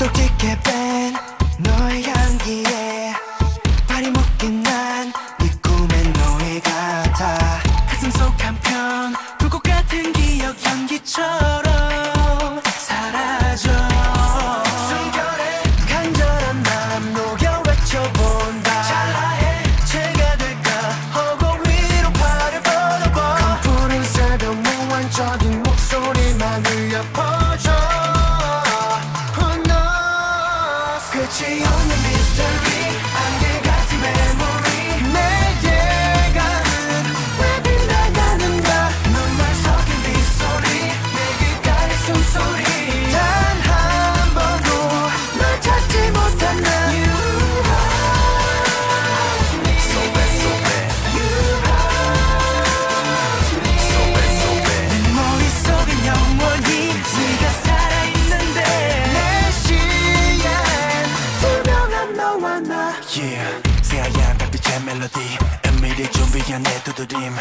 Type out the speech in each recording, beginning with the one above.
속 짙게 뺀 너의 향기에 knows 끝이 없는 mystery 새하얀 달빛의 멜로디. 은밀히 준비한 내 두드림.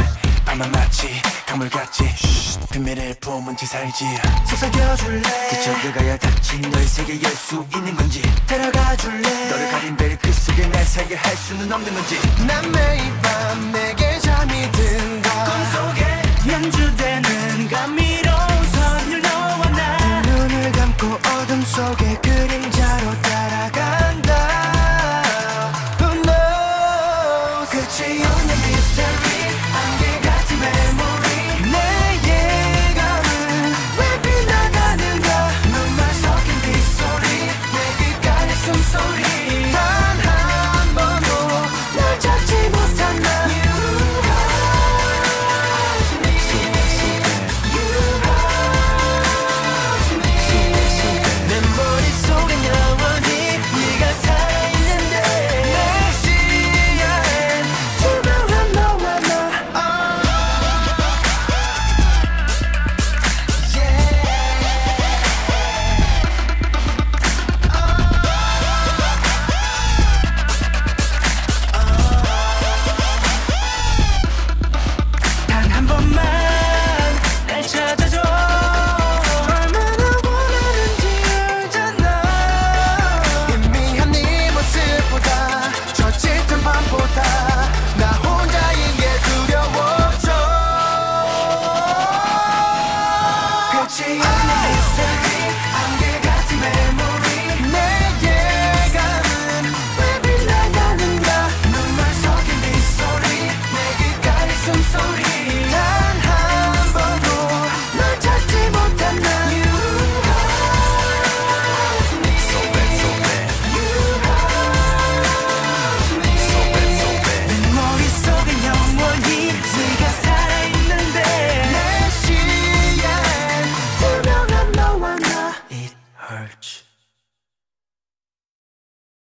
밤은 마치 강물같이. 쉿, 비밀을 품은 채 살지. 속삭여줄래? 그쳐들어가야 닫힌 너의 세계 열수 있는 건지. 데려가줄래? 너를 가린 베일 그 속에 내 세계 할 수는 없는 건지. 난 매일 밤 내게 잠이 든다. 꿈속에 연주된